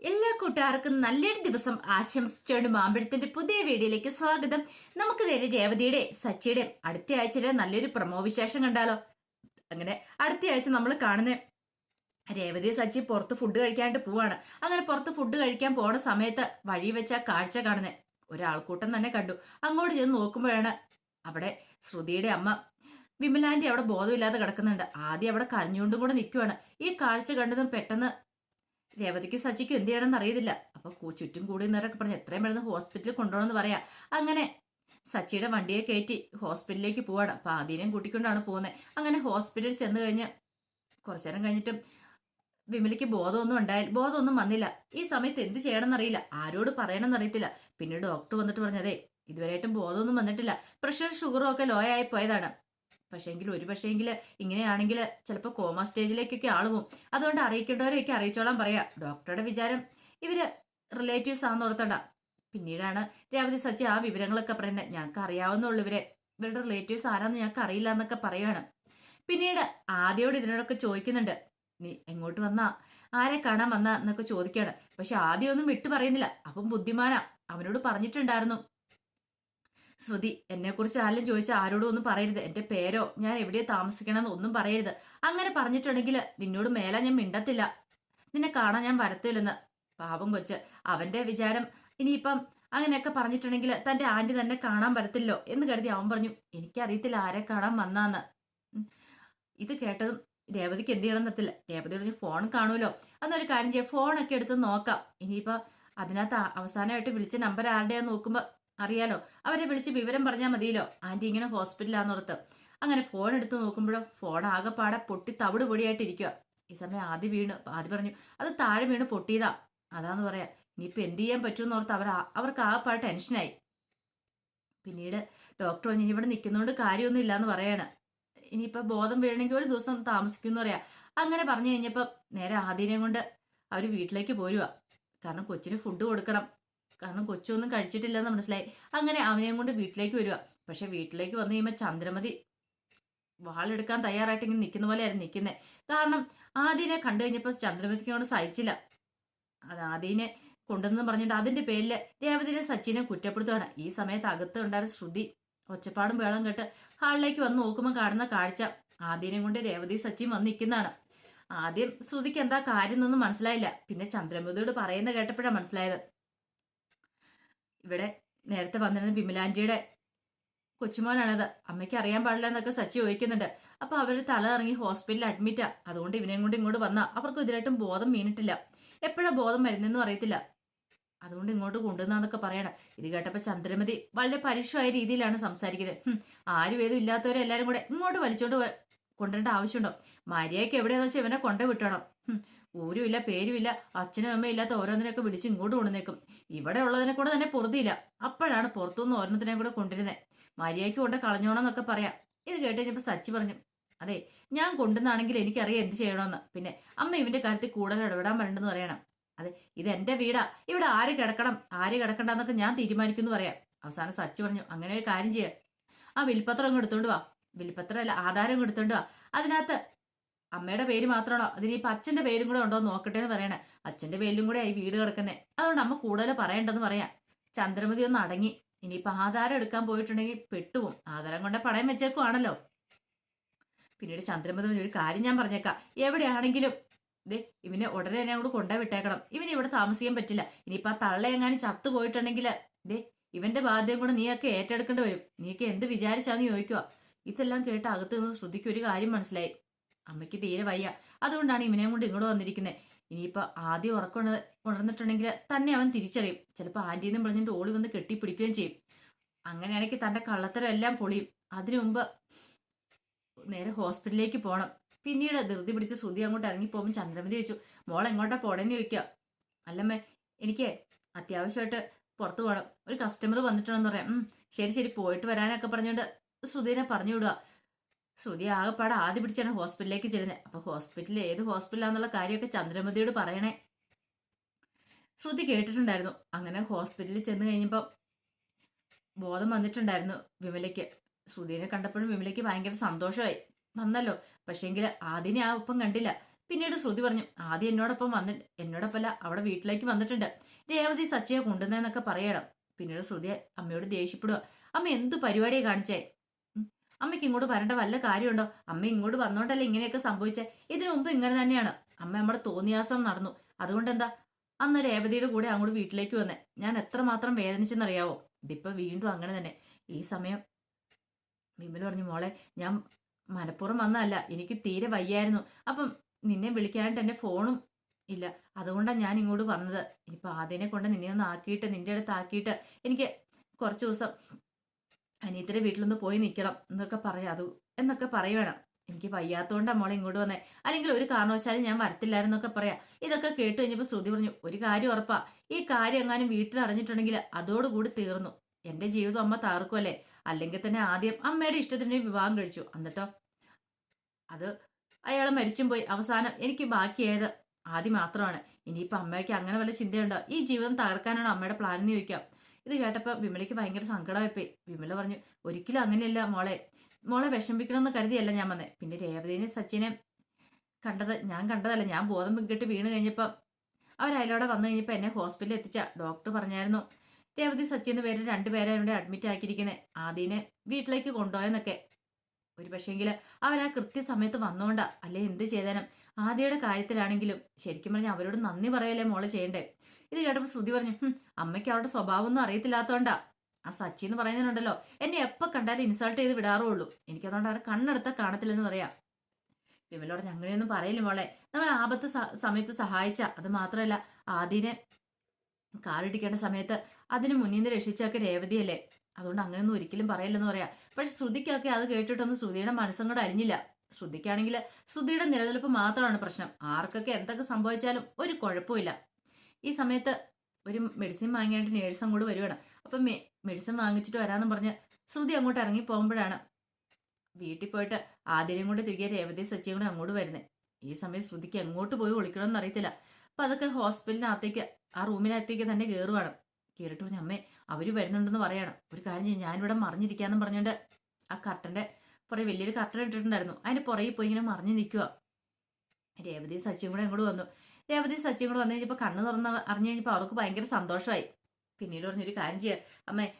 എല്ലാ കൂട്ടുകാർക്കും നല്ലൊരു ദിവസം ആശംസിച്ചുകൊണ്ട് മാമ്പഴത്തിന്റെ പുതിയ വീഡിയോയിലേക്ക് സ്വാഗതം. നമുക്ക് നേരെ രേവതിയുടെ സച്ചിയുടെ അടുത്ത ആഴ്ചയിലെ നല്ലൊരു പ്രമോ വിശേഷം കണ്ടാലോ? അങ്ങനെ അടുത്ത ആഴ്ച നമ്മൾ കാണുന്ന രേവതി സച്ചി പുറത്ത് ഫുഡ് കഴിക്കാണ്ട് പോവാണ്. അങ്ങനെ പുറത്ത് ഫുഡ് കഴിക്കാൻ പോണ സമയത്ത് വഴി വെച്ച കാഴ്ച കാണുന്നത് ഒരാൾക്കൂട്ടം തന്നെ കണ്ടു. അങ്ങോട്ട് ചെന്ന് നോക്കുമ്പോഴാണ് അവിടെ ശ്രുതിയുടെ അമ്മ വിമലാന്റെ അവിടെ ബോധമില്ലാതെ കിടക്കുന്നുണ്ട്. ആദ്യം അവിടെ കരഞ്ഞുകൊണ്ടും കൂടെ നിൽക്കുവാണ് ഈ കാഴ്ച കണ്ടതും പെട്ടെന്ന് രേവതിക്ക് സജിക്ക് എന്ത് ചെയ്യണമെന്ന് അറിയത്തില്ല. അപ്പൊ ചുറ്റും കൂടി നിന്നവരൊക്കെ പറഞ്ഞു എത്രയും പെട്ടെന്ന് ഹോസ്പിറ്റലിൽ കൊണ്ടുപോകണമെന്ന് പറയാ. അങ്ങനെ സച്ചിയുടെ വണ്ടിയെ കയറ്റി ഹോസ്പിറ്റലിലേക്ക് പോവാണ്. അപ്പൊ ആദ്യം കൂട്ടിക്കൊണ്ടാണ് പോകുന്നത് അങ്ങനെ ഹോസ്പിറ്റലിൽ ചെന്ന് കഴിഞ്ഞ് കുറച്ചു നേരം കഴിഞ്ഞിട്ടും വിമലിക്ക് ബോധമൊന്നും ഉണ്ടായി ബോധമൊന്നും വന്നില്ല. ഈ സമയത്ത് എന്ത് ചെയ്യണമെന്നറിയില്ല ആരോട് പറയണമെന്ന് അറിയത്തില്ല. പിന്നെ ഡോക്ടർ വന്നിട്ട് പറഞ്ഞതേ ഇതുവരെയായിട്ടും ബോധമൊന്നും വന്നിട്ടില്ല. പ്രഷർ ഷുഗറും ഒക്കെ ലോ ആയി പോയതാണ്. പക്ഷേങ്കിൽ ഒരു പക്ഷേങ്കിൽ ഇങ്ങനെയാണെങ്കിൽ ചിലപ്പോൾ കോമ സ്റ്റേജിലേക്കൊക്കെ ആൾ പോകും അതുകൊണ്ട് അറിയിക്കേണ്ടവരെയൊക്കെ അറിയിച്ചോളാൻ പറയാ. ഡോക്ടറുടെ വിചാരം ഇവർ റിലേറ്റീവ്സ് ആണെന്ന് ഓർത്തണ്ട. പിന്നീടാണ് രേവതി സച്ചി ആ വിവരങ്ങളൊക്കെ പറയുന്നത്. ഞങ്ങൾക്ക് അറിയാവുന്നുള്ളൂ ഇവരെ. ഇവരുടെ റിലേറ്റീവ്സ് ആരാന്ന് ഞങ്ങൾക്ക് അറിയില്ല എന്നൊക്കെ പറയുകയാണ് പിന്നീട് ആദ്യോട് ഇതിനോടൊക്കെ ചോദിക്കുന്നുണ്ട്. നീ എങ്ങോട്ട് വന്നാ? ആരെ കാണാൻ വന്നാ? എന്നൊക്കെ ചോദിക്കുകയാണ് പക്ഷെ ആദ്യം ഒന്നും വിട്ടു പറയുന്നില്ല. അപ്പം ബുദ്ധിമാനാ. അവനോട് പറഞ്ഞിട്ടുണ്ടായിരുന്നു. ശ്രുതി എന്നെ കുറിച്ച് ആരെങ്കിലും ചോദിച്ചാൽ ആരോടും ഒന്നും പറയരുത്. എന്റെ പേരോ? ഞാൻ എവിടെയോ താമസിക്കണമെന്ന് ഒന്നും പറയരുത്. അങ്ങനെ പറഞ്ഞിട്ടുണ്ടെങ്കിൽ നിന്നോട് മേലെ ഞാൻ മിണ്ടത്തില്ല. നിന്നെ കാണാൻ ഞാൻ വരത്തില്ലെന്ന്. പാപം കൊച്ച്. അവന്റെ വിചാരം ഇനിയിപ്പം അങ്ങനെയൊക്കെ പറഞ്ഞിട്ടുണ്ടെങ്കിൽ തന്റെ ആന്റി തന്നെ കാണാൻ വരത്തില്ലോ എന്ന് കരുതി അവൻ പറഞ്ഞു എനിക്കറിയത്തില്ല ആരെ കാണാൻ വന്നാന്ന്. ഇത് കേട്ടതും രേവതിക്ക് എന്ത് ചെയ്യണം എന്നത്തില്ല രേവതി പറഞ്ഞു ഫോൺ കാണുമല്ലോ. അന്നൊരു കാര്യം ചെയ്യാം ഫോണൊക്കെ എടുത്ത് നോക്കാം. ഇനിയിപ്പോ അതിനകത്ത് അവസാനമായിട്ട് വിളിച്ച നമ്പർ ആരുടെയാന്ന് നോക്കുമ്പോ അറിയാലോ? അവരെ വിളിച്ച് വിവരം പറഞ്ഞാൽ മതിയല്ലോ. ആന്റി ഇങ്ങനെ ഹോസ്പിറ്റലാന്നോർത്ത് അങ്ങനെ ഫോൺ എടുത്ത് നോക്കുമ്പോഴോ ഫോൺ ആകെപ്പാടെ പൊട്ടി തവിട് പൊടിയായിട്ടിരിക്കുക ഈ സമയം ആദ്യം വീണ് ആദ്യം പറഞ്ഞു അത് താഴെ വീണ് പൊട്ടിയതാ. അതാന്ന് പറയാ. ഇനിയിപ്പോ എന്ത് ചെയ്യാൻ പറ്റുമെന്ന് ഓർത്ത് അവർ അവർക്ക് ആകെപ്പാടെ ടെൻഷനായി പിന്നീട് ഡോക്ടർ "ഇനി ഇവിടെ നിൽക്കുന്നതുകൊണ്ട് കാര്യമൊന്നും ഇല്ലാന്ന് പറയാണ്. ഇനിയിപ്പൊ ബോധം വീഴണമെങ്കിൽ ഒരു ദിവസം താമസിക്കുമെന്ന് പറയാ. അങ്ങനെ പറഞ്ഞു കഴിഞ്ഞപ്പോ നേരെ ആദ്യനെയും കൊണ്ട് അവർ വീട്ടിലേക്ക് പോരുക കാരണം കൊച്ചിന് ഫുഡ് കൊടുക്കണം. കാരണം കൊച്ചൊന്നും കഴിച്ചിട്ടില്ലെന്ന് മനസ്സിലായി. അങ്ങനെ അവനെയും കൊണ്ട് വീട്ടിലേക്ക് വരിക പക്ഷെ വീട്ടിലേക്ക് വന്നു കഴിയുമ്പോൾ ചന്ദ്രമതി വാളെടുക്കാൻ തയ്യാറായിട്ട് ഇങ്ങനെ നിൽക്കുന്ന പോലെ ആയിരുന്നു നിൽക്കുന്നത് കാരണം ആദ്യനെ കണ്ടു കഴിഞ്ഞപ്പോൾ ചന്ദ്രമതിക്ക് കൊണ്ട് സഹിച്ചില്ല. അത് ആദ്യനെ കൊണ്ടുവന്നു പറഞ്ഞിട്ട് അതിന്റെ പേരിൽ രേവതിനെ സച്ചിനെ കുറ്റപ്പെടുത്തുകയാണ് ഈ സമയത്ത് അകത്ത് ഉണ്ടായിരുന്ന ശ്രുതി ഒച്ചപ്പാടും വേളം കേട്ട് ഹാളിലേക്ക് വന്ന് നോക്കുമ്പോൾ കാണുന്ന കാഴ്ച ആദ്യനെ കൊണ്ട് രേവതി സച്ചിൻ വന്ന് നിൽക്കുന്നതാണ് ആദ്യം ശ്രുതിക്ക് എന്താ കാര്യം എന്നൊന്നും മനസ്സിലായില്ല. പിന്നെ ചന്ദ്രമതിയോട് പറയുന്ന കേട്ടപ്പോഴാണ് മനസ്സിലായത്. ഇവിടെ നേരത്തെ വന്നിരുന്ന വിമലാന്റിയുടെ കൊച്ചുമോനാണത്. അമ്മയ്ക്ക് അറിയാൻ പാടില്ല എന്നൊക്കെ സച്ചി ചോദിക്കുന്നുണ്ട്. അപ്പൊ അവർ തല ഇറങ്ങി ഹോസ്പിറ്റലിൽ അഡ്മിറ്റാ അതുകൊണ്ട് ഇവനെയും കൊണ്ട് ഇങ്ങോട്ട് വന്ന. അവർക്ക് ഇതിലായിട്ടും ബോധം വീണിട്ടില്ല. എപ്പോഴാ ബോധം വരുന്നെന്നും അറിയത്തില്ല. അതുകൊണ്ട് ഇങ്ങോട്ട് കൊണ്ടുവന്നാന്നൊക്കെ പറയണം. ഇത് കേട്ടപ്പോ ചന്ദ്രമതി വളരെ പരുഷമായ രീതിയിലാണ് സംസാരിക്കുന്നത്. ആരും ഏതും ഇല്ലാത്തവരെ എല്ലാരും കൂടെ ഇങ്ങോട്ട് വലിച്ചോണ്ട് കൊണ്ടുവരേണ്ട ആവശ്യമുണ്ടോ? മര്യാദയ്ക്ക് എവിടെയാന്ന് വെച്ചാൽ ഇവനെ കൊണ്ടു വിട്ടണം ഹും, ഊരുമില്ല പേരുമില്ല അച്ഛനും അമ്മയും ഇല്ലാത്ത ഓരോന്നിനൊക്കെ വിളിച്ച് ഇങ്ങോട്ട് കൊണ്ടുവന്നേക്കും. ഇവിടെ ഉള്ളതിനെ കൂടെ തന്നെ പൊറുതിയില്ല. അപ്പോഴാണ് പുറത്തുനിന്ന് ഓരോന്നത്തിനെ കൂടെ കൊണ്ടിരുന്നത് മര്യാദയ്ക്ക് കൊണ്ട് കളഞ്ഞോണം എന്നൊക്കെ പറയാം. ഇത് കേട്ട് കഴിഞ്ഞപ്പോൾ സച്ചി പറഞ്ഞു അതെ ഞാൻ കൊണ്ടുവന്നാണെങ്കിൽ എനിക്കറിയാം എന്ത് ചെയ്യണമെന്ന്. പിന്നെ അമ്മ ഇവന്റെ കാര്യത്തിൽ കൂടുതൽ ഇടപെടാൻ വരണ്ടെന്ന് പറയണം. അതെ ഇത് എന്റെ വീടാ. ഇവിടെ ആര് കിടക്കണം ആര് കിടക്കണ്ടെന്നൊക്കെ ഞാൻ തീരുമാനിക്കുന്നു പറയാം. അവസാനം സച്ചു പറഞ്ഞു അങ്ങനെ ഒരു കാര്യം ചെയ്യാം. ആ വിൽപത്രം അങ്ങ് എടുത്തോണ്ട് വാ. വിൽപത്രം അല്ല ആധാരം എടുത്തോണ്ട് വാ. അതിനകത്ത് അമ്മയുടെ പേര് മാത്രമാണോ? അതിനിപ്പോ അച്ഛന്റെ പേരും കൂടെ ഉണ്ടോ നോക്കട്ടെ എന്ന് പറയണേ. അച്ഛന്റെ പേരിലും കൂടെ ആയി വീട് കിടക്കുന്നേ. അതുകൊണ്ട് അമ്മ കൂടുതൽ പറയണ്ടെന്ന് പറയാം. ചന്ദ്രമതി ഒന്ന് അടങ്ങി. ഇനിയിപ്പോ ആധാരം എടുക്കാൻ പോയിട്ടുണ്ടെങ്കിൽ പെട്ടുപോകും ആധാരം കൊണ്ട് പണയം വെച്ചേക്കുവാണല്ലോ. പിന്നീട് ചന്ദ്രമതി ഒരു കാര്യം ഞാൻ പറഞ്ഞേക്കാം. എവിടെയാണെങ്കിലും ദേ ഇവനെ ഉടനെ തന്നെ അങ്ങോട്ട് കൊണ്ടേ വിട്ടേക്കണം. ഇവന് ഇവിടെ താമസിക്കാൻ പറ്റില്ല. ഇനിയിപ്പോ ആ തള്ളയെങ്ങാനും ചത്തു പോയിട്ടുണ്ടെങ്കിൽ ദേ ഇവന്റെ ബാധ്യം കൂടെ നീയൊക്കെ ഏറ്റെടുക്കേണ്ടി വരും. നീയൊക്കെ എന്ത് വിചാരിച്ചാന്ന് ചോദിക്കുക ഇതെല്ലാം കേട്ട് അകത്ത് നിന്ന് ശ്രുതിക്ക് ഒരു കാര്യം മനസ്സിലായി. അമ്മയ്ക്ക് തീരെ വയ്യ. അതുകൊണ്ടാണ് ഇവനെയും കൊണ്ട് ഇങ്ങോട്ട് വന്നിരിക്കുന്നത് ഇനിയിപ്പോ ആദ്യം ഉറക്കം ഉണ- ഉണർന്നിട്ടുണ്ടെങ്കിൽ തന്നെ അവൻ തിരിച്ചറിയും. ചിലപ്പോൾ ആന്റിന്നും പറഞ്ഞിട്ട് ഓടി വന്ന് കെട്ടിപ്പിടിക്കുകയും ചെയ്യും. അങ്ങനെയാണെങ്കിൽ തന്റെ കള്ളത്തരം എല്ലാം പൊളിയും. അതിനു മുമ്പ് നേരെ ഹോസ്പിറ്റലിലേക്ക് പോകണം പിന്നീട് ധൃതി പിടിച്ച് ശ്രുതി അങ്ങോട്ട് ഇറങ്ങി പോകുമ്പോൾ ചന്ദ്രമതി ചോദിച്ചു മോൾ എങ്ങോട്ടാ പോണേന്ന് ചോദിക്കുക അല്ലമ്മേ എനിക്ക് അത്യാവശ്യമായിട്ട് പുറത്തു പോകണം ഒരു കസ്റ്റമർ വന്നിട്ടുണ്ടെന്ന് പറയാം. ശരി ശരി പോയിട്ട് വരാനൊക്കെ പറഞ്ഞുകൊണ്ട് ശ്രുതിനെ പറഞ്ഞു വിടുക ശ്രുതി ആകെപ്പാടെ ആദ്യം പിടിച്ചാണ് ഹോസ്പിറ്റലിലേക്ക് ചെല്ലുന്നത് അപ്പൊ ഹോസ്പിറ്റലിൽ ഏത് ഹോസ്പിറ്റലാന്നുള്ള കാര്യമൊക്കെ ചന്ദ്രമതിയോട് പറയണേ. ശ്രുതി കേട്ടിട്ടുണ്ടായിരുന്നു. അങ്ങനെ ഹോസ്പിറ്റലിൽ ചെന്ന് കഴിഞ്ഞപ്പോൾ ബോധം വന്നിട്ടുണ്ടായിരുന്നു വിമലയ്ക്ക്. ശ്രുതിനെ കണ്ടപ്പോഴും വിമലയ്ക്ക് ഭയങ്കര സന്തോഷമായി. വന്നല്ലോ. പക്ഷേങ്കിൽ ആദ്യം ആ ഒപ്പം കണ്ടില്ല. പിന്നീട് ശ്രുതി പറഞ്ഞു ആദ്യം എന്നോടൊപ്പം വന്നി എന്നോടൊപ്പമല്ല അവിടെ വീട്ടിലേക്ക് വന്നിട്ടുണ്ട്. രേവതി സച്ചയെ കൊണ്ടുവന്നതെന്നൊക്കെ പറയണം. പിന്നീട് ശ്രുതി അമ്മയോട് ദേഷ്യപ്പെടുക അമ്മ എന്ത് പരിപാടിയെ കാണിച്ചേ? അമ്മയ്ക്ക് ഇങ്ങോട്ട് വരേണ്ട വല്ല കാര്യമുണ്ടോ? അമ്മ ഇങ്ങോട്ട് വന്നോണ്ടല്ലേ ഇങ്ങനെയൊക്കെ സംഭവിച്ചേ? ഇതിനു മുമ്പ് ഇങ്ങനെ തന്നെയാണ്. അമ്മ നമ്മുടെ തോന്നിയാസം നടന്നു. അതുകൊണ്ട് എന്താ അന്ന് രേവതിയുടെ കൂടെ അങ്ങോട്ട് വീട്ടിലേക്ക് വന്നേ. ഞാൻ എത്രമാത്രം വേദനിച്ചെന്നറിയാവോ? ഇതിപ്പോ വീണ്ടും അങ്ങനെ തന്നെ. ഈ സമയം വിമൽ പറഞ്ഞു മോളെ ഞാൻ മനഃപൂർവം വന്നതല്ല. എനിക്ക് തീരെ വയ്യായിരുന്നു. അപ്പം നിന്നെ വിളിക്കാനായിട്ട് എന്റെ ഫോണും ഇല്ല. അതുകൊണ്ടാണ് ഞാൻ ഇങ്ങോട്ട് വന്നത്. ഇനിയിപ്പോൾ ആദ്യനെ കൊണ്ട് നിന്നെ ഒന്ന് ആക്കിയിട്ട് നിന്റെ അടുത്ത് ആക്കിയിട്ട് എനിക്ക് കുറച്ച് ദിവസം അനിയത്തിന്റെ വീട്ടിലൊന്ന് പോയി നിൽക്കണം എന്നൊക്കെ പറയാം. അത് എന്നൊക്കെ പറയുവേണം. എനിക്ക് വയ്യാത്തോണ്ടാണ് മോളെ ഇങ്ങോട്ട് വന്നേ. അല്ലെങ്കിൽ ഒരു കാരണവശാലും ഞാൻ വരത്തില്ലായിരുന്നൊക്കെ പറയാം. ഇതൊക്കെ കേട്ട് കഴിഞ്ഞപ്പോൾ ശ്രുതി പറഞ്ഞു ഒരു കാര്യം ഉറപ്പാ. ഈ കാര്യം എങ്ങാനും വീട്ടിൽ അറിഞ്ഞിട്ടുണ്ടെങ്കിൽ അതോടുകൂടി തീർന്നു. എന്റെ ജീവിതം അമ്മ തകർക്കുമല്ലേ അല്ലെങ്കിൽ തന്നെ ആദ്യം അമ്മയുടെ ഇഷ്ടത്തിന് വിവാഹം കഴിച്ചു. എന്നിട്ടോ? അത് അയാൾ മരിച്ചും പോയി. അവസാനം എനിക്ക് ബാക്കിയായത് ആദ്യം മാത്രമാണ്. ഇനിയിപ്പോൾ അമ്മയ്ക്ക് അങ്ങനെ വല്ല ചിന്തയുണ്ടോ? ഈ ജീവിതം തകർക്കാനാണ് അമ്മയുടെ പ്ലാൻ എന്ന് ചോദിക്കാം. ഇത് കേട്ടപ്പോൾ വിമലയ്ക്ക് ഭയങ്കര സങ്കടമായിപ്പോയി. വിമല പറഞ്ഞു ഒരിക്കലും അങ്ങനെയല്ല മോളെ. മോളെ വിഷമിക്കണമെന്ന് കരുതിയല്ല ഞാൻ വന്നേ. പിന്നെ രേവതിനെ സച്ചിനെ കണ്ടത് ഞാൻ കണ്ടതല്ല. ഞാൻ ബോധം പിങ്കിട്ട് വീണ് കഴിഞ്ഞപ്പോൾ അവരതിലൂടെ വന്നു കഴിഞ്ഞപ്പോൾ എന്നെ ഹോസ്പിറ്റലിൽ എത്തിച്ച ഡോക്ടർ പറഞ്ഞായിരുന്നു രേവതി സച്ചിന്റെ എന്ന പേര് രണ്ടുപേരെ ഇവിടെ അഡ്മിറ്റ് ആക്കിയിരിക്കുന്നത് ആദ്യനെ വീട്ടിലേക്ക് കൊണ്ടുപോയെന്നൊക്കെ. ഒരു പക്ഷേങ്കിൽ അവരാ കൃത്യസമയത്ത് വന്നോണ്ടാ. അല്ലെ എന്ത് ചെയ്താലും ആദ്യയുടെ കാര്യത്തിലാണെങ്കിലും ശരിക്കും പറഞ്ഞാൽ അവരോട് നന്ദി പറയല്ലേ മോളെ ചെയ്യണ്ടേ? ഇത് കേട്ടപ്പോൾ ശ്രുതി പറഞ്ഞു "ഹും, അമ്മയ്ക്ക് അവളുടെ സ്വഭാവം ഒന്നും അറിയത്തില്ലാത്തോണ്ടാ. ആ സച്ചി എന്ന് പറയുന്നുണ്ടല്ലോ എന്നെ എപ്പോൾ കണ്ടാലും ഇൻസൾട്ട് ചെയ്ത് വിടാറുള്ളൂ. എനിക്കതുകൊണ്ട് അവരെ കണ്ണെടുത്ത കാണത്തില്ലെന്ന് പറയാം. വിമലോട് അങ്ങനെയൊന്നും പറയില്ല മോളെ. നമ്മൾ ആപത്ത് സമയത്ത് സഹായിച്ച. അത് മാത്രമല്ല ആദ്യനെ കാറിടിക്കേണ്ട സമയത്ത് അതിന് മുന്നിൽ നിന്ന് രക്ഷിച്ചൊക്കെ രേവതിയല്ലേ. അതുകൊണ്ട് അങ്ങനെയൊന്നും ഒരിക്കലും പറയില്ലെന്ന് പറയാം. പക്ഷെ ശ്രുതിക്കൊക്കെ അത് കേട്ടിട്ടൊന്നും ശ്രുതിയുടെ മനസ്സും കൂടെ അലിഞ്ഞില്ല. ശ്രുതിക്കാണെങ്കിൽ ശ്രുതിയുടെ നിലനിൽപ്പ് മാത്രമാണ് പ്രശ്നം. ആർക്കൊക്കെ എന്തൊക്കെ സംഭവിച്ചാലും ഒരു കുഴപ്പമില്ല ഈ സമയത്ത് ഒരു മെഡിസിൻ വാങ്ങിയായിട്ട് നേഴ്സ് അങ്ങോട്ട് വരുവാണ്. അപ്പം മെ മെഡിസിൻ വാങ്ങിച്ചിട്ട് വരാമെന്ന് പറഞ്ഞ് ശ്രുതി അങ്ങോട്ട് ഇറങ്ങി പോകുമ്പോഴാണ് വീട്ടിൽ പോയിട്ട് ആദ്യം കൊണ്ട് തിരികെ രേവതി സച്ചിയും കൂടെ അങ്ങോട്ട് വരുന്നത് ഈ സമയം ശ്രുതിക്ക് എങ്ങോട്ട് പോയി ഒളിക്കണമെന്ന് അറിയത്തില്ല. അപ്പം അതൊക്കെ ഹോസ്പിറ്റലിനകത്തേക്ക് ആ റൂമിനകത്തേക്ക് തന്നെ കയറുവാണ് കയറിട്ട് പറഞ്ഞ അമ്മേ അവർ വരുന്നുണ്ടെന്ന് പറയണം. ഒരു കാര്യം ചെയ്യും ഞാനിവിടെ മറിഞ്ഞിരിക്കാന്ന് പറഞ്ഞുകൊണ്ട് ആ കർട്ടന്റെ പുറകെ വലിയൊരു കർട്ടൻ ഇട്ടിട്ടുണ്ടായിരുന്നു. അതിന്റെ പുറകിൽ പോയി ഇങ്ങനെ മറിഞ്ഞു നിൽക്കുക രേവതി സച്ചിയും കൂടെ അങ്ങോട്ട് വന്നു. രേവതി സച്ചിയും കൂടെ വന്നു കഴിഞ്ഞപ്പോൾ കണ്ണ് തുറന്ന് അറിഞ്ഞു കഴിഞ്ഞപ്പോൾ അവർക്ക് ഭയങ്കര സന്തോഷമായി. പിന്നീട് പറഞ്ഞൊരു കാര്യം ചെയ്യുക അമ്മേ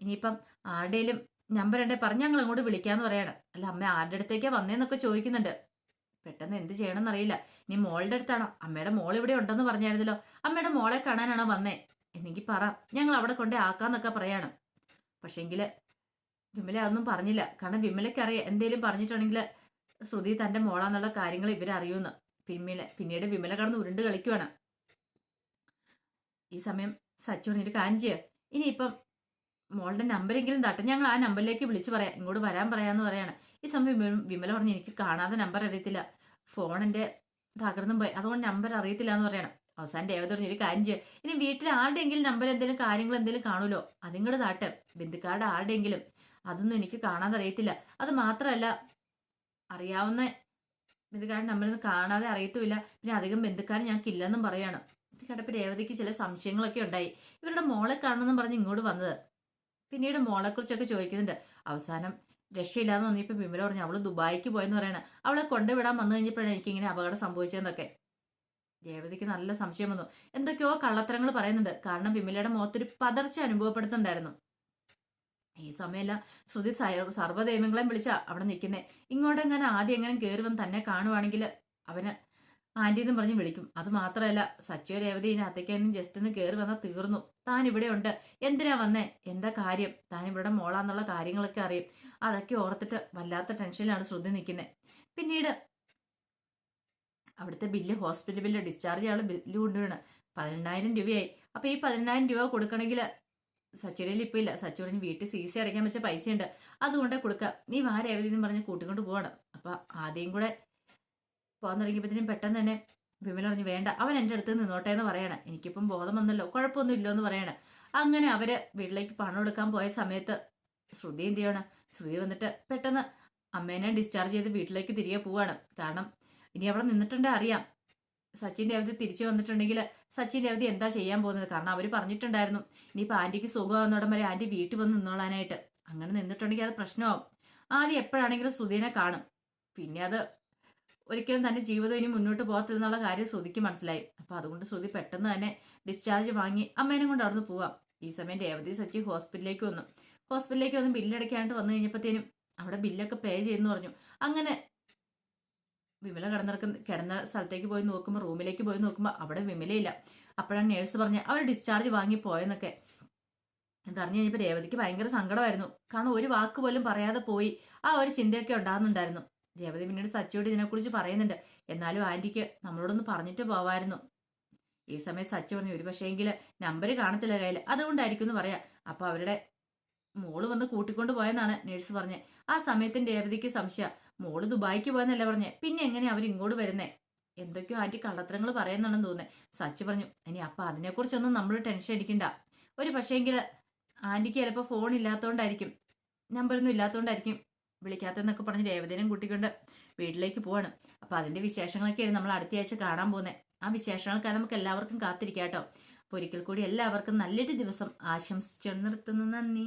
ഇനിയിപ്പം ആരുടെയും നമ്പർ ഉണ്ടെ പറഞ്ഞ് ഞങ്ങൾ അങ്ങോട്ട് വിളിക്കാന്ന് പറയണം. അല്ല അമ്മ ആരുടെ അടുത്തേക്കാ വന്നേന്നൊക്കെ ചോദിക്കുന്നുണ്ട്. പെട്ടെന്ന് എന്ത് ചെയ്യണമെന്ന് അറിയില്ല. ഇനി മോളുടെ അടുത്താണോ? അമ്മയുടെ മോൾ ഇവിടെ ഉണ്ടെന്ന് പറഞ്ഞായിരുന്നല്ലോ. അമ്മയുടെ മോളെ കാണാനാണോ വന്നേ? എന്നെങ്കിൽ പറ ഞങ്ങൾ അവിടെ കൊണ്ടേ ആക്കാന്നൊക്കെ പറയാണ്. പക്ഷെങ്കിൽ വിമല അതൊന്നും പറഞ്ഞില്ല. കാരണം വിമലയ്ക്ക് അറിയാം. എന്തേലും പറഞ്ഞിട്ടുണ്ടെങ്കിൽ ശ്രുതി തന്റെ മോളാന്നുള്ള കാര്യങ്ങൾ ഇവരറിയൂന്ന്. പിന്നീട് പിന്നീട് വിമല കടന്ന് ഉരുണ്ട് കളിക്കുവാണ്. ഈ സമയം സച്ചു ഒരു കാര്യം ചെയ്യുക ഇനിയിപ്പം മോളുടെ നമ്പരെങ്കിലും തട്ടെ. ഞങ്ങൾ ആ നമ്പറിലേക്ക് വിളിച്ചു പറയാം. ഇങ്ങോട്ട് വരാൻ പറയാന്ന് പറയാണ്. ഈ സമയം വിമല പറഞ്ഞു എനിക്ക് കാണാതെ നമ്പർ അറിയത്തില്ല. ഫോണിന്റെ തകർന്നും പോയി. അതുകൊണ്ട് നമ്പർ അറിയത്തില്ല എന്ന് പറയണം. അവസാനം ദേവത പറഞ്ഞൊരു കാര്യം ഇനി വീട്ടിൽ ആരുടെയെങ്കിലും നമ്പർ എന്തെങ്കിലും കാര്യങ്ങൾ എന്തെങ്കിലും കാണുമല്ലോ? അതിങ്ങോട്ട് താട്ടെ. ബന്ധുക്കാരുടെ ആരുടെയെങ്കിലും. അതൊന്നും എനിക്ക് കാണാതെ അറിയത്തില്ല. അത് മാത്രമല്ല അറിയാവുന്ന ബന്ധുക്കാരുടെ നമ്മളിത് കാണാതെ അറിയത്തുമില്ല. പിന്നെ അധികം ബന്ധുക്കാർ ഞങ്ങൾക്ക് ഇല്ലെന്നും പറയാണ്. ഇത് കേട്ടപ്പോൾ രേവതിക്ക് ചില സംശയങ്ങളൊക്കെ ഉണ്ടായി. ഇവരുടെ മോളെ കാണണമെന്നും പറഞ്ഞ് ഇങ്ങോട്ട് വന്നത്. പിന്നീട് മോളെക്കുറിച്ചൊക്കെ ചോദിക്കുന്നുണ്ട്. അവസാനം രക്ഷയില്ലാന്ന് പറഞ്ഞപ്പോൾ വിമല പറഞ്ഞു അവൾ ദുബായിക്ക് പോയെന്ന് പറയണ. അവളെ കൊണ്ടുവിടാൻ വന്നു കഴിഞ്ഞപ്പോഴാണ് എനിക്ക് ഇങ്ങനെ അപകടം സംഭവിച്ചതെന്നൊക്കെ. രേവതിക്ക് നല്ല സംശയം വന്നു. എന്തൊക്കെയോ കള്ളത്തരങ്ങൾ പറയുന്നുണ്ട്. കാരണം വിമലയുടെ മുഖത്തൊരു പതർച്ച അനുഭവപ്പെടുന്നുണ്ടായിരുന്നു. ഈ സമയമല്ല ശ്രുതി സർവദൈവങ്ങളെയും വിളിച്ച അവിടെ നിൽക്കുന്നേ. ഇങ്ങോട്ടെങ്ങനെ ആദ്യം എങ്ങനെ കയറി വന്ന് തന്നെ കാണുവാണെങ്കിൽ അവന് ആന്റി എന്നും പറഞ്ഞ് വിളിക്കും. അത് മാത്രമല്ല സച്ചിയോ രേവതി അത്തയ്ക്കാനും ജസ്റ്റ് ഒന്ന് കയറി വന്നാൽ തീർന്നു. താൻ ഇവിടെ ഉണ്ട്. എന്തിനാ വന്നേ? എന്താ കാര്യം? താൻ ഇവിടെ മോളാന്നുള്ള കാര്യങ്ങളൊക്കെ അറിയും. അതൊക്കെ ഓർത്തിട്ട് വല്ലാത്ത ടെൻഷനിലാണ് ശ്രുതി നിൽക്കുന്നത് പിന്നീട് അവിടുത്തെ ബില്ല് ഹോസ്പിറ്റൽ ബില്ല് ഡിസ്ചാർജ് ചെയ്യാനുള്ള ബില്ല് കൊണ്ടുവരണം. പതിനെണ്ണായിരം രൂപയായി. അപ്പൊ ഈ പതിനെണ്ണായിരം രൂപ കൊടുക്കണമെങ്കിൽ സച്ചിയുടെ ഇപ്പൊ ഇല്ല സച്ചി പറഞ്ഞ് വീട്ടിൽ സി സി അടയ്ക്കാൻ വെച്ച പൈസയുണ്ട്. അതുകൊണ്ട് കൊടുക്കുക നീ വാ രേവതി പറഞ്ഞ് കൂട്ടിക്കൊണ്ട് പോവാണ്. അപ്പൊ ആദ്യം കൂടെ പോകാൻ തുടങ്ങിയപ്പോഴത്തേനും പെട്ടെന്ന് തന്നെ വിമല പറഞ്ഞു വേണ്ട അവൻ എന്റെ അടുത്ത് നിന്നോട്ടെ എന്ന് പറയണം. എനിക്കിപ്പം ബോധം വന്നല്ലോ. കുഴപ്പമൊന്നും ഇല്ലോ എന്ന് പറയണം. അങ്ങനെ അവർ വീട്ടിലേക്ക് പണം എടുക്കാൻ പോയ സമയത്ത് ശ്രുതി എന്ത് ചെയ്യണം? ശ്രുതി വന്നിട്ട് പെട്ടെന്ന് അമ്മേനെ ഡിസ്ചാർജ് ചെയ്ത് വീട്ടിലേക്ക് തിരികെ പോവാണ്. കാരണം ഇനി അവിടെ നിന്നിട്ടുണ്ടെ അറിയാം. സച്ചിന്റെ രവതി തിരിച്ചു വന്നിട്ടുണ്ടെങ്കിൽ സച്ചിൻ രവതി എന്താ ചെയ്യാൻ പോകുന്നത്? കാരണം അവർ പറഞ്ഞിട്ടുണ്ടായിരുന്നു ഇനിയിപ്പോൾ ആന്റിക്ക് സുഖമാകുന്നോടം വരെ ആന്റി വീട്ടിൽ വന്ന് നിന്നോളാനായിട്ട്. അങ്ങനെ നിന്നിട്ടുണ്ടെങ്കിൽ അത് പ്രശ്നമാവും. ആദ്യം എപ്പോഴാണെങ്കിലും ശ്രുതിനെ കാണും. പിന്നെ അത് ഒരിക്കലും തന്നെ ജീവിതം ഇനി മുന്നോട്ട് പോകത്തില്ലെന്നുള്ള കാര്യം ശ്രുതിക്ക് മനസ്സിലായി. അപ്പൊ അതുകൊണ്ട് ശ്രുതി പെട്ടെന്ന് തന്നെ ഡിസ്ചാർജ് വാങ്ങി അമ്മേനെ കൊണ്ട് അവിടുന്ന് പോവാം. ഈ സമയം രേവതി സച്ചി ഹോസ്പിറ്റലിലേക്ക് വന്നു. ഹോസ്പിറ്റലിലേക്ക് വന്ന് ബില്ലടയ്ക്കാനായിട്ട് വന്നു കഴിഞ്ഞപ്പോഴത്തേനും അവിടെ ബില്ലൊക്കെ പേ ചെയ്യുന്നു പറഞ്ഞു. അങ്ങനെ വിമല കിടന്നിറക്കുന്ന കിടന്ന സ്ഥലത്തേക്ക് പോയി നോക്കുമ്പോൾ റൂമിലേക്ക് പോയി നോക്കുമ്പോൾ അവിടെ വിമലയില്ല. അപ്പോഴാണ് നേഴ്സ് പറഞ്ഞ് അവർ ഡിസ്ചാർജ് വാങ്ങി പോയെന്നൊക്കെ. ഇതറിഞ്ഞു കഴിഞ്ഞപ്പോൾ രേവതിക്ക് ഭയങ്കര സങ്കടമായിരുന്നു. കാരണം ഒരു വാക്ക് പോലും പറയാതെ പോയി. ആ ഒരു ചിന്തയൊക്കെ ഉണ്ടാകുന്നുണ്ടായിരുന്നു. രേവതി പിന്നീട് സച്ചിയോട് ഇതിനെക്കുറിച്ച് പറയുന്നുണ്ട്. എന്നാലും ആന്റിക്ക് നമ്മളോടൊന്ന് പറഞ്ഞിട്ട് പോവായിരുന്നു. ഈ സമയം സച്ചി പറഞ്ഞു ഒരു പക്ഷേങ്കിൽ നമ്പർ കാണത്തില്ല കയ്യിൽ അതുകൊണ്ടായിരിക്കും എന്ന് പറയാം. അപ്പൊ അവരുടെ മോൾ വന്ന് കൂട്ടിക്കൊണ്ട് പോയെന്നാണ് നേഴ്സ് പറഞ്ഞത് ആ സമയത്തിന് രേവതിക്ക് സംശയ. മോൾ ദുബായിക്ക് പോയെന്നല്ല പറഞ്ഞേ. പിന്നെ എങ്ങനെ അവർ ഇങ്ങോട്ട് വരുന്നേ? എന്തൊക്കെയോ ആന്റി കള്ളത്തരങ്ങൾ പറയുന്നുണ്ടെന്ന് തോന്നുന്നേ. സച്ചി പറഞ്ഞു ഇനി അപ്പൊ അതിനെക്കുറിച്ചൊന്നും നമ്മൾ ടെൻഷൻ അടിക്കണ്ട. ഒരു പക്ഷേങ്കിൽ ആന്റിക്ക് ചിലപ്പോൾ ഫോൺ ഇല്ലാത്തതുകൊണ്ടായിരിക്കും നമ്പറൊന്നും ഇല്ലാത്തതുകൊണ്ടായിരിക്കും വിളിക്കാത്തെന്നൊക്കെ പറഞ്ഞ് രേവതിനും കൂട്ടിക്കൊണ്ട് വീട്ടിലേക്ക് പോവാണ്. അപ്പൊ അതിന്റെ വിശേഷങ്ങളൊക്കെയാണ് നമ്മൾ അടുത്ത ആഴ്ച കാണാൻ പോകുന്നത് ആ വിശേഷങ്ങൾക്കായി നമുക്ക് എല്ലാവർക്കും കാത്തിരിക്കാം കേട്ടോ. അപ്പൊ ഒരിക്കൽ കൂടി എല്ലാവർക്കും നല്ലൊരു ദിവസം ആശംസിച്ചു നിർത്തുന്നു നന്ദി.